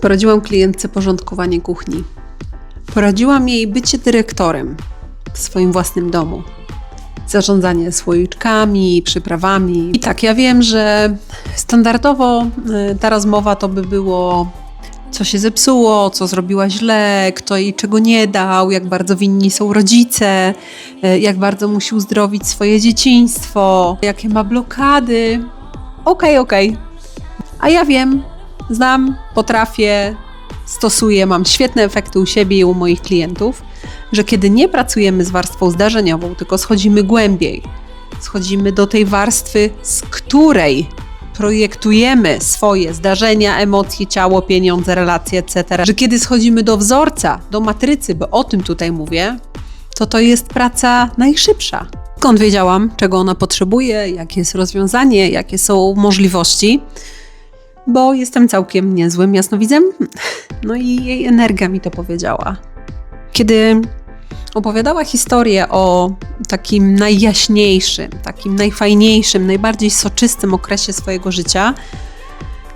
Poradziłam klientce porządkowanie kuchni. Poradziłam jej bycie dyrektorem w swoim własnym domu. Zarządzanie słoiczkami, przyprawami. I tak, ja wiem, że standardowo y, ta rozmowa to by było, co się zepsuło, co zrobiła źle, kto jej czego nie dał, jak bardzo winni są rodzice, y, jak bardzo musi uzdrowić swoje dzieciństwo, jakie ma blokady. Okej, okej. A ja wiem, znam, potrafię, stosuję, mam świetne efekty u siebie i u moich klientów, że kiedy nie pracujemy z warstwą zdarzeniową, tylko schodzimy głębiej, schodzimy do tej warstwy, z której projektujemy swoje zdarzenia, emocje, ciało, pieniądze, relacje, etc., że kiedy schodzimy do wzorca, do matrycy, bo o tym tutaj mówię, to to jest praca najszybsza. Skąd wiedziałam, czego ona potrzebuje, jakie jest rozwiązanie, jakie są możliwości? Bo jestem całkiem niezłym jasnowidzem. No i jej energia mi to powiedziała. Kiedy opowiadała historię o takim najjaśniejszym, takim najfajniejszym, najbardziej soczystym okresie swojego życia,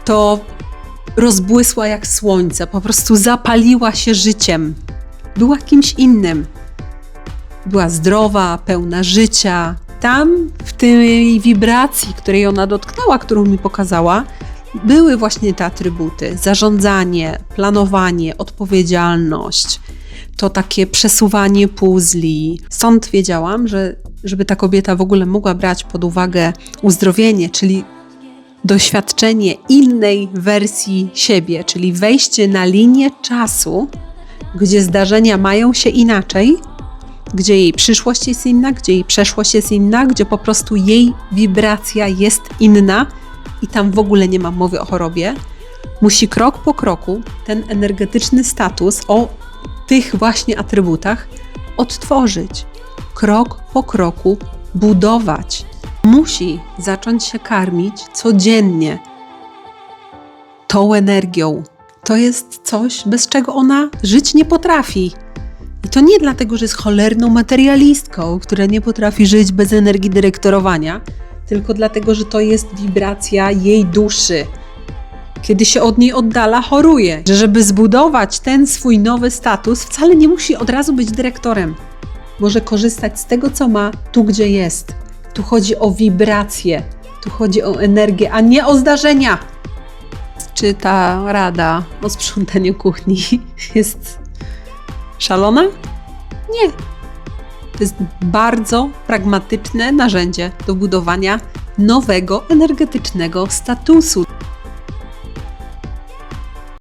to rozbłysła jak słońce, po prostu zapaliła się życiem. Była kimś innym. Była zdrowa, pełna życia. Tam, w tej wibracji, której ona dotknęła, którą mi pokazała, były właśnie te atrybuty: zarządzanie, planowanie, odpowiedzialność, to takie przesuwanie puzli. Stąd wiedziałam, że żeby ta kobieta w ogóle mogła brać pod uwagę uzdrowienie, czyli doświadczenie innej wersji siebie, czyli wejście na linię czasu, gdzie zdarzenia mają się inaczej, gdzie jej przyszłość jest inna, gdzie jej przeszłość jest inna, gdzie po prostu jej wibracja jest inna i tam w ogóle nie ma mowy o chorobie, musi krok po kroku ten energetyczny status o tych właśnie atrybutach odtworzyć. Krok po kroku budować. Musi zacząć się karmić codziennie tą energią. To jest coś, bez czego ona żyć nie potrafi. I to nie dlatego, że jest cholerną materialistką, która nie potrafi żyć bez energii dyrektorowania, tylko dlatego, że to jest wibracja jej duszy. Kiedy się od niej oddala, choruje. Że żeby zbudować ten swój nowy status, wcale nie musi od razu być dyrektorem. Może korzystać z tego, co ma, tu gdzie jest. Tu chodzi o wibrację, tu chodzi o energię, a nie o zdarzenia. Czy ta rada o sprzątaniu kuchni jest szalona? Nie, to jest bardzo pragmatyczne narzędzie do budowania nowego energetycznego statusu.